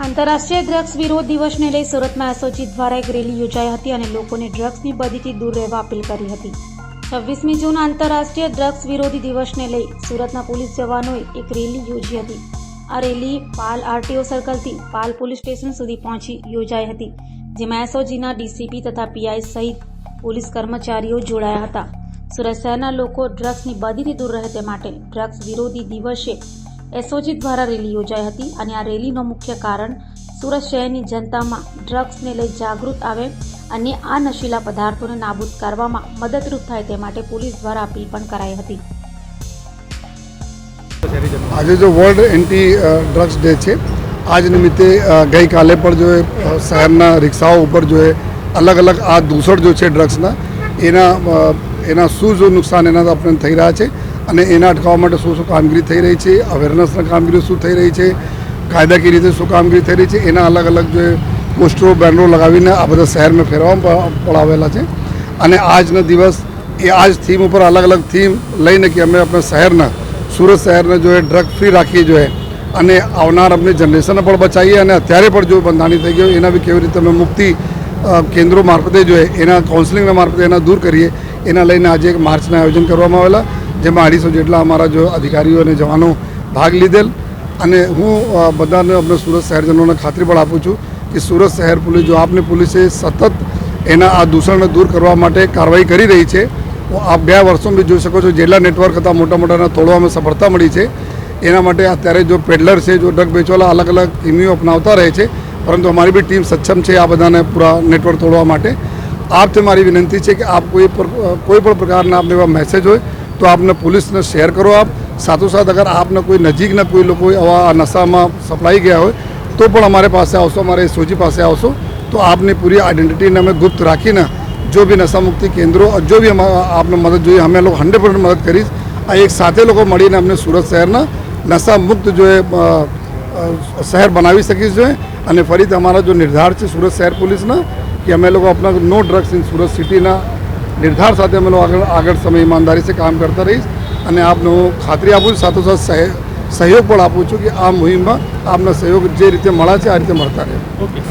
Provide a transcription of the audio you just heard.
આંતરરાષ્ટ્રીય ડ્રગ્સ વિરોધ દિવસને લઈ સુરતમાં એસઓજી દ્વારા એક રેલી યોજાઈ હતી અને લોકોને ડ્રગ્સની બદીથી દૂર રહેવા અપીલ કરી હતી. છવ્વીસમી જૂન આંતરરાષ્ટ્રીય ડ્રગ્સ વિરોધી દિવસને લઈ સુરતના પોલીસ જવાનોએ એક રેલી યોજી હતી. આ રેલી પાલ આરટીઓ સર્કલથી પાલ પોલીસ સ્ટેશન સુધી પહોંચી યોજાઈ હતી, જેમાં એસઓજીના ડીસીપી તથા પીઆઈ સહિત પોલીસ કર્મચારીઓ જોડાયા હતા. સુરત શહેરના લોકો ડ્રગ્સની બદીથી દૂર રહે તે માટે ડ્રગ્સ વિરોધી દિવસે એસઓજી દ્વારા રેલી યોજાઈ હતી અને આ રેલીનો મુખ્ય કારણ સુરત શહેરની જનતામાં ડ્રગ્સને લઈ જાગૃત આવે અને આ નશીલા પદાર્થોને નાબૂદ કરવામાં મદદરૂપ થાય તે માટે પોલીસ દ્વારા અપીલ પણ કરાઈ હતી. આજે જો વર્લ્ડ એન્ટી ડ્રગ્સ ડે છે, આજ નિમિત્તે ગઈકાલે પણ જો શહેરના રિક્ષાઓ ઉપર જો અલગ અલગ આ દૂષણ જો છે ડ્રગ્સના, એના એના શું શું નુકસાન એના આપણને થઈ રહ્યા છે અને એના અટકાવવા માટે શું શું કામગીરી થઈ રહી છે અવેરનેસના કામગીરી શું થઈ રહી છે, કાયદાકીય રીતે શું કામગીરી થઈ રહી છે, એના અલગ અલગ જે પોસ્ટરો, બેનરો લગાવીને આ બધા શહેરમાં ફેરવવામાં પડાવેલા છે. અને આજનો દિવસ એ આજ થીમ ઉપર અલગ અલગ થીમ લઈને કે અમે આપણા શહેરના, સુરત શહેરને જો એ ડ્રગ ફ્રી રાખીએ જોઈએ અને આવનાર આપણી જનરેશનને પણ બચાવીએ અને અત્યારે પણ જો બંધાણી થઈ ગયો, એના બી કેવી રીતે અમે મુક્તિ કેન્દ્રો મારફતે જોઈએ, એના કાઉન્સિલિંગના મારફતે એના દૂર કરીએ એના લઈને આજે એક માર્ચના આયોજન કરવામાં આવેલા, જેમાં અઢીસો જેટલા અમારા જો અધિકારીઓ અને જવાનો ભાગ લીધેલ. અને હું બધાને આપણે સુરત શહેરજનોને ખાતરી પણ આપું છું કે સુરત શહેર પોલીસ, જો આપની પોલીસે સતત એના આ દૂષણને દૂર કરવા માટે કાર્યવાહી કરી રહી છે આપ બે વર્ષોમાં બી જોઈ શકો છો જેટલા નેટવર્ક હતા મોટા મોટાના તોડવામાં સફળતા મળી છે. એના માટે અત્યારે જો પેડલર છે, જો ડ્રગ વેચવાલા અલગ અલગ ટીમીઓ અપનાવતા રહે છે, પરંતુ અમારી બી ટીમ સક્ષમ છે આ બધાને પૂરા નેટવર્ક તોડવા માટે. આપથી મારી વિનંતી છે કે આપ કોઈ કોઈ પણ પ્રકારના આપને એવા મેસેજ હોય, તો આપને પોલીસને શેર કરો આપ. સાથોસાથ અગર આપને કોઈ નજીકના કોઈ લોકો આવા નશામાં સપડાઈ ગયા હોય, તો પણ અમારે પાસે આવશો, અમારે સોજી પાસે આવશો. તો આપની પૂરી આઈડેન્ટિટીને અમે ગુપ્ત રાખીને જો બી નશામુક્તિ કેન્દ્રો, જો બી આપને મદદ જોઈએ, અમે લોકો હંડ્રેડ પર્સન્ટ મદદ કરીશ. આ એક સાથે લોકો મળીને અમને સુરત શહેરના નશા મુક્ત જો શહેર બનાવી શકીશ જોઈએ અને ફરીથી અમારા જો નિર્ધાર છે સુરત શહેર પોલીસના કે અમે લોકો આપણા નો ડ્રગ્સ ઇન સુરત સિટીના નિર્ધાર સાથે અમે લોકો આગળ આગળ સમય ઈમાનદારી से કામ કરતા રહીશ અને આપને હું ખાતરી આપું છું સાથોસાથ સહે- સહયોગ પણ આપું છું કે આ મુહિમમાં આપના સહયોગ જે રીતે મળે છે આ રીતે મળતા રહે